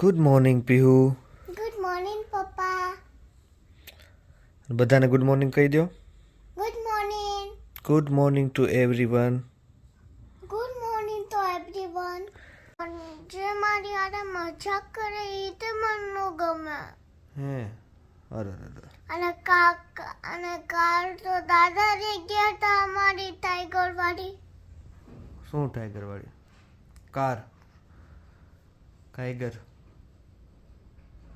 Good morning Pihu good morning પપ્પા બધાને good morning કહી દો good morning good morning to everyone good morning to everyone જે મારી આરે મજાક કરે એ તો મને ગમે. હે. અરે અરે અને કાક અને કાલ તો દાદા રે ગયા હતા અમારી ટાઈગર વાળી. શું ટાઈગર વાળી? કાર. ટાઈગર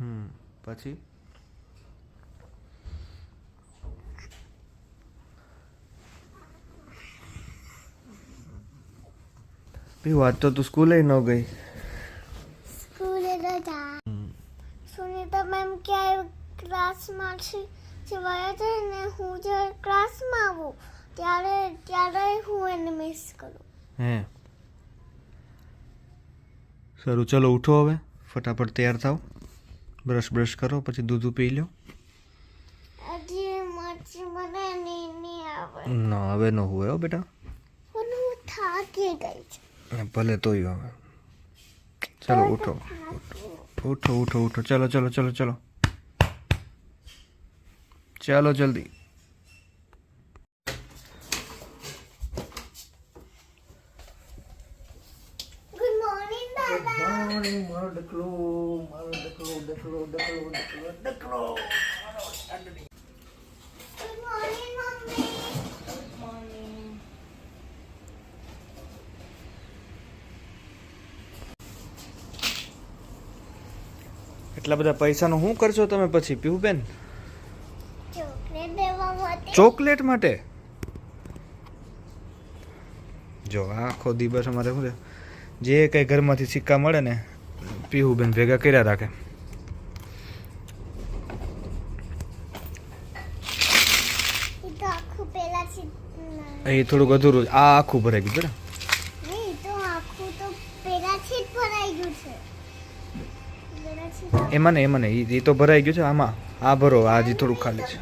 હમ પછી? પીહુ વાત તો તું સ્કૂલે ન ગઈ. સ્કૂલે રજા સુનીતા મેમ ક્યાંય ક્લાસમાં છે જે વાયા છે ને હું જ્યારે ક્લાસમાં આવું ત્યારે ત્યારે હું એને મિસ કરું. હે. સારું ચલો ઉઠો હવે. ફટાફટ તૈયાર થાવ. બ્રશ બ્રશ કરો પછી દૂધ પી લો ના હવે ન હોય હો બેટા. થાકી ગઈ છું. ભલે તોય હવે. ચલો ઉઠો. ઉઠો ઉઠો ઉઠો. ચલો ચાલો ચલો ચાલો. ચાલો જલ્દી ગુડ મોર્નિંગ દાદા ડકલો ડકલો ડકલો એટલા બધા પૈસાનું શું કરશો તમે પછી પીવું ચોકલેટ માટે. ચોકલેટ માટે? જો આખો દિવસ અમારે શું છે? જે કંઈ ઘરમાંથી સિક્કા મળે ને પીવું બેન ભેગા કર્યા રાખે એ એ થોડુંક અધૂરું આ આખું ભરાઈ ગયું બેટા એ એમાં ને એમાં ને ઈ તો ભરાઈ ગયું છે આમાં આ ભરો આ હજી થોડુંક ખાલી છે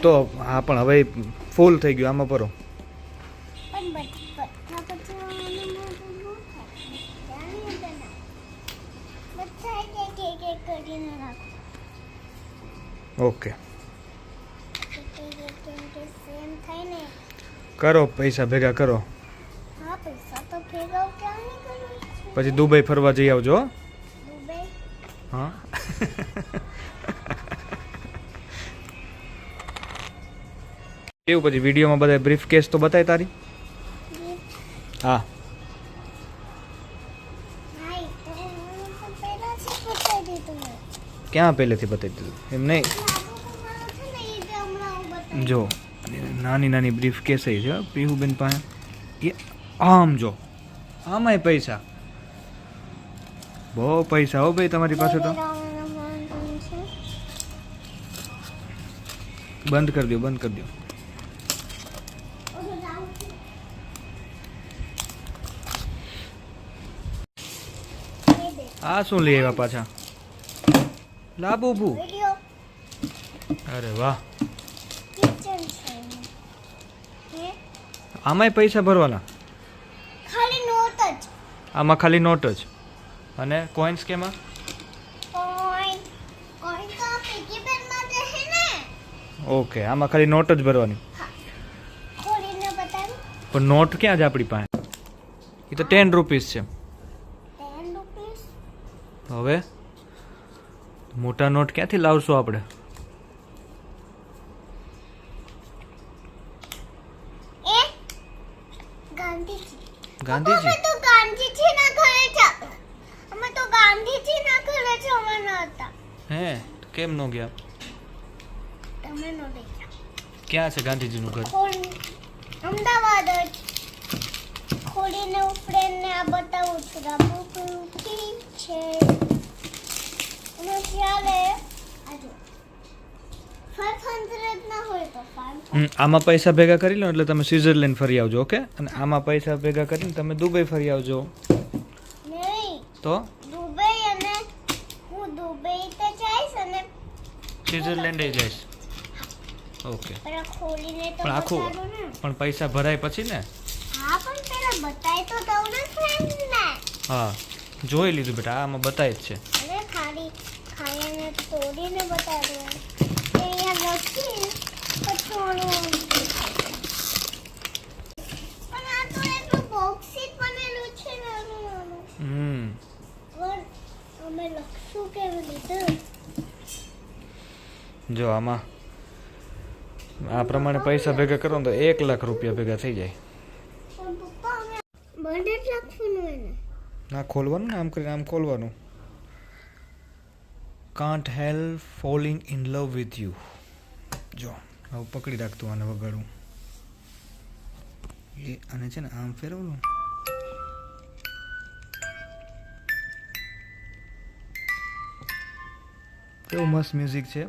તો હા પણ હવે ફૂલ થઈ ગયું આમાં ભરો પણ બટ- બધા પચવાનું મોટું ન થાય. ત્યાંની અંદર ના. બધા એક એક એક કરીને રાખો. ઓકે. કરો પૈસા ભેગા કરો? પછી દુબઈ ફરવા જઈ આવજો? હા. કેવું પછી વિડીયોમાં બધા બ્રીફ કેસ તો બતાય તારી? હા. હા, એ તો હું તો પહેલાથી જ બતાવી દીધું મેં. ક્યાં પહેલેથી બતાવી દીધું એમ નહીં લાડુ કમાવાનો છે ને, એ જે હમણાં હું બતાવી જો નાની નાની બ્રીફ કેસ છે હો, પીહુબેન પાસે એ આમ જો આમાંય પૈસા બહુ પૈસા હો ભાઈ તમારી પાસે તો રમવાનું છે. બંધ કરી દો બંધ કરી દો ઓલું લાવું છે. એ દે. આ શું લઈ આવ્યા પાછા લાબુ બુબુ અરે વાહ. આમાંય પૈસા ભરવાના? ખાલી નોટ જ. આમાં ખાલી નોટ જ. અને કોઈન્સ કેમાં? ઓકે આમાં ખાલી નોટ જ ભરવાની. પણ નોટ ક્યાં છે આપણી પાસે? એ તો ટેન રૂપીસ છે. હવે? મોટા નોટ ક્યાંથી લાવશું આપણે? ગાંધીજી. ગાંધીજી? તો ગાંધીજી ના ઘરે અમે તો ગાંધીજી ઘરે જવાના હતા. હે કેમ નો ગયા? ક્યાં છે ગાંધીજીનું ઘર? અમદાવાદ ખોલીને ઉપડેને આ બતાવું છું. છે. આમાં પૈસા ભેગા કરી લો એટલે તમે સ્વિટ્ઝરલેન્ડ ફરી આવજો ઓકે? અને આમાં પૈસા ભેગા કરીને તમે દુબઈ ફરી આવજો. તો? દુબઈ અને હું દુબઈ તો જઈશ અને સ્વિટ્ઝરલેન્ડ જઈશ. ઓકે. પણ આખું પણ પૈસા ભરાય પછી ને? હા પણ પેલા બતાય તો દઉં ને હા જોઈ લીધું બેટા આમાં બતાય જ છે. તોડીને એ અહીંયા લખી પછી પણ આ તો એટલું બોક્સી જ બનેલું છે નાનું નાનું હમ. પણ અમે લખશું કેવી રીતે જો આમાં આ પ્રમાણે પૈસા ભેગા કરો તો એક લાખ રૂપિયા ભેગા થઈ જાય. ના ખોલવાનું ને આમ કરીને આમ ખોલવાનું. Can't help falling in love with you જો હવે પકડી રાખતું આને વગાડું એ આને છે ને આમ ફેરવવું કેવું મસ્ત મ્યુઝિક છે.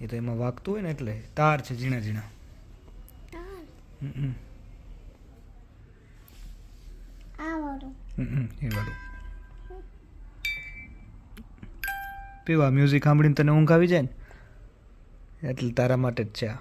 એ તો એમાં વાગતું હોય ને એટલે. તાર છે ઝીણા ઝીણા તાર હમ આ વાળું હમ એ વાળું. પીવા મ્યુઝિક સાંભળીને તને ઊંઘ આવી જાય ને? એટલે તારા માટે જ છે આ.